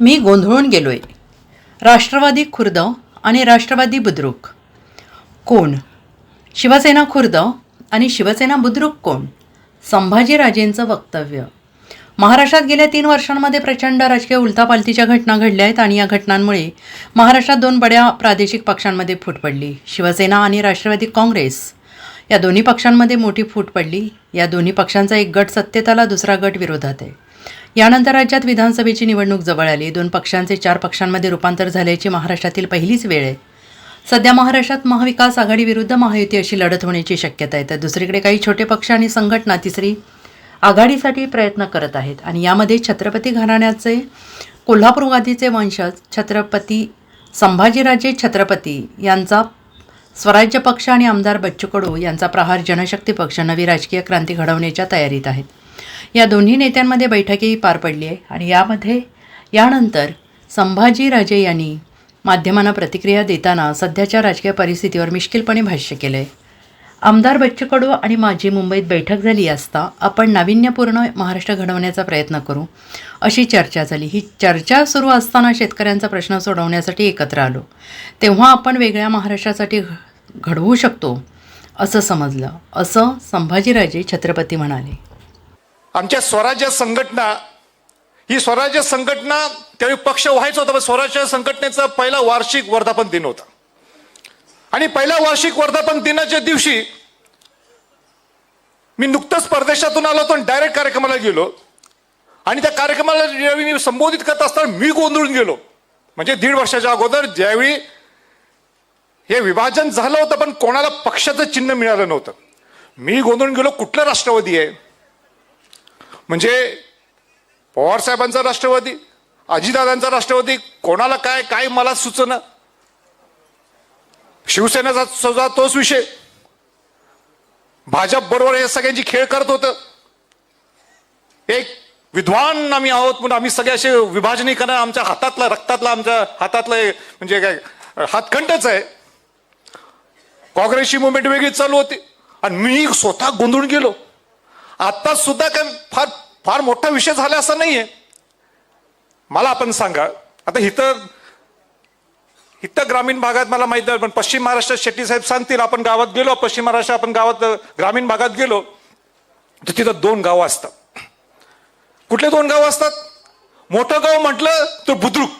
मी गोंधळून गेलो आहे राष्ट्रवादी खुर्द आणि राष्ट्रवादी बुद्रुक. कोण? शिवसेना खुर्द आणि शिवसेना बुद्रुक कोण? संभाजीराजेंचं वक्तव्य. महाराष्ट्रात गेल्या तीन वर्षांमध्ये प्रचंड राजकीय उलथापालथीच्या घटना घडल्या आहेत आणि या घटनांमुळे महाराष्ट्रात दोन बड्या प्रादेशिक पक्षांमध्ये फूट पडली. शिवसेना आणि राष्ट्रवादी काँग्रेस. या दोन्ही पक्षांमध्ये मोठी फूट पडली. या दोन्ही पक्षांचा एक गट सत्तेत आला दुसरा गट विरोधात आहे. यानंतर राज्यात विधानसभेची निवडणूक जवळ आली. दोन पक्षांचे चार पक्षांमध्ये रूपांतर झाल्याची महाराष्ट्रातील पहिलीच वेळ आहे. सध्या महाराष्ट्रात महाविकास आघाडी विरुद्ध महायुती अशी लढत होण्याची शक्यता आहे. तर दुसरीकडे काही छोटे पक्ष आणि संघटना तिसरी आघाडीसाठी प्रयत्न करत आहेत. आणि यामध्ये छत्रपती घराण्याचे कोल्हापूर वादीचे वंशज छत्रपती संभाजीराजे छत्रपती यांचा स्वराज्य पक्ष आणि आमदार बच्चू कडू यांचा प्रहार जनशक्ती पक्ष नवी राजकीय क्रांती घडवण्याच्या तयारीत आहेत. या दोन्ही नेत्यांमध्ये बैठकीही पार पडली आहे. आणि यामध्ये यानंतर संभाजीराजे यांनी माध्यमांना प्रतिक्रिया देताना सध्याच्या राजकीय परिस्थितीवर मिश्किलपणे भाष्य केलं आहे आमदार बच्चू कडू आणि माझी मुंबईत बैठक झाली असता आपण नाविन्यपूर्ण महाराष्ट्र घडवण्याचा प्रयत्न करू अशी चर्चा झाली. ही चर्चा सुरू असताना शेतकऱ्यांचा प्रश्न सोडवण्यासाठी एकत्र आलो. तेव्हा आपण वेगळ्या महाराष्ट्रासाठी घ- घडवू शकतो असं समजलं. असं संभाजीराजे छत्रपती म्हणाले. आमच्या स्वराज्य संघटना ही स्वराज्य संघटना त्यावेळी पक्ष व्हायचा होता पण स्वराज्य संघटनेचा पहिला वार्षिक वर्धापन दिन होता. आणि पहिल्या वार्षिक वर्धापन दिनाच्या दिवशी मी नुकतंच परदेशातून आलो होतो आणि डायरेक्ट कार्यक्रमाला गेलो. आणि त्या कार्यक्रमाला ज्यावेळी मी संबोधित करत असताना मी गोंधळून गेलो. म्हणजे दीड वर्षाच्या अगोदर ज्यावेळी हे विभाजन झालं होतं पण कोणाला पक्षाचं चिन्ह मिळालं नव्हतं. मी गोंधळून गेलो कुठलं राष्ट्रवादी आहे? म्हणजे पवार साहेबांचा राष्ट्रवादी अजितदादांचा राष्ट्रवादी कोणाला काय काय मला सुचना शिवसेनेचा सुद्धा तोच विषय. भाजप बरोबर हे सगळ्यांची खेळ करत होतं. एक विद्वान आम्ही आहोत म्हणून आम्ही सगळे असे विभाजनीकरण आमच्या हातातला रक्तातला आमच्या हातातलं म्हणजे काय हातखंडच आहे. काँग्रेसची मुवमेंट वेगळी चालू होती. आणि मी स्वतः गोंधळून गेलो. आता सुद्धा काय फार फार मोठा विषय झाला असा नाहीये. मला आपण सांगा आता इथं इथं ग्रामीण भागात मला माहीत आहे पण पश्चिम महाराष्ट्रात शेट्टी साहेब सांगतील आपण गावात गेलो पश्चिम महाराष्ट्र आपण गावात ग्रामीण भागात गेलो तर तिथं दोन गावं असतात. कुठले दोन गावं असतात? मोठं गाव म्हटलं तर बुद्रुक.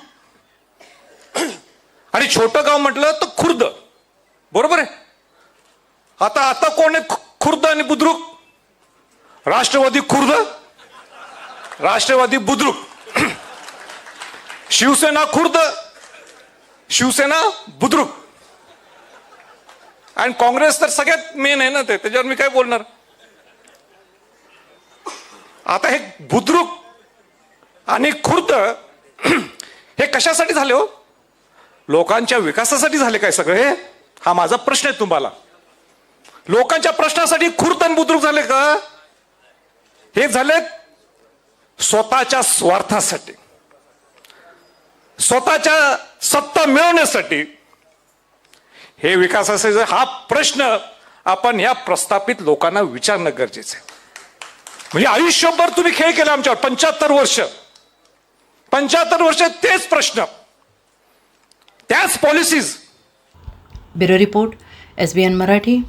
आणि छोटं गाव म्हटलं तर खुर्द. बरोबर आहे? आता आता कोण आहे खुर्द आणि बुद्रुक? राष्ट्रवादी खुर्द राष्ट्रवादी बुद्रुक. शिवसेना खुर्द शिवसेना बुद्रुक. आणि काँग्रेस तर सगळ्यात मेन आहे ना ते त्याच्यावर मी काय बोलणार? आता हे बुद्रुक आणि खुर्द हे कशासाठी झाले हो? लोकांच्या विकासासाठी झाले काय सगळे? हा माझा प्रश्न आहे तुम्हाला. लोकांच्या प्रश्नासाठी खुर्द आणि बुद्रुक झाले का? हे झालेत स्वतःच्या स्वार्थासाठी. स्वतःच्या सत्ता मिळवण्यासाठी. हे विकासाचे हा प्रश्न आपण या प्रस्थापित लोकांना विचारणं गरजेचं आहे. म्हणजे आयुष्यभर तुम्ही खेळ केला आमच्यावर पंच्याहत्तर वर्ष. पंच्याहत्तर वर्ष तेच प्रश्न. त्याच policies bureau report S B N Marathi.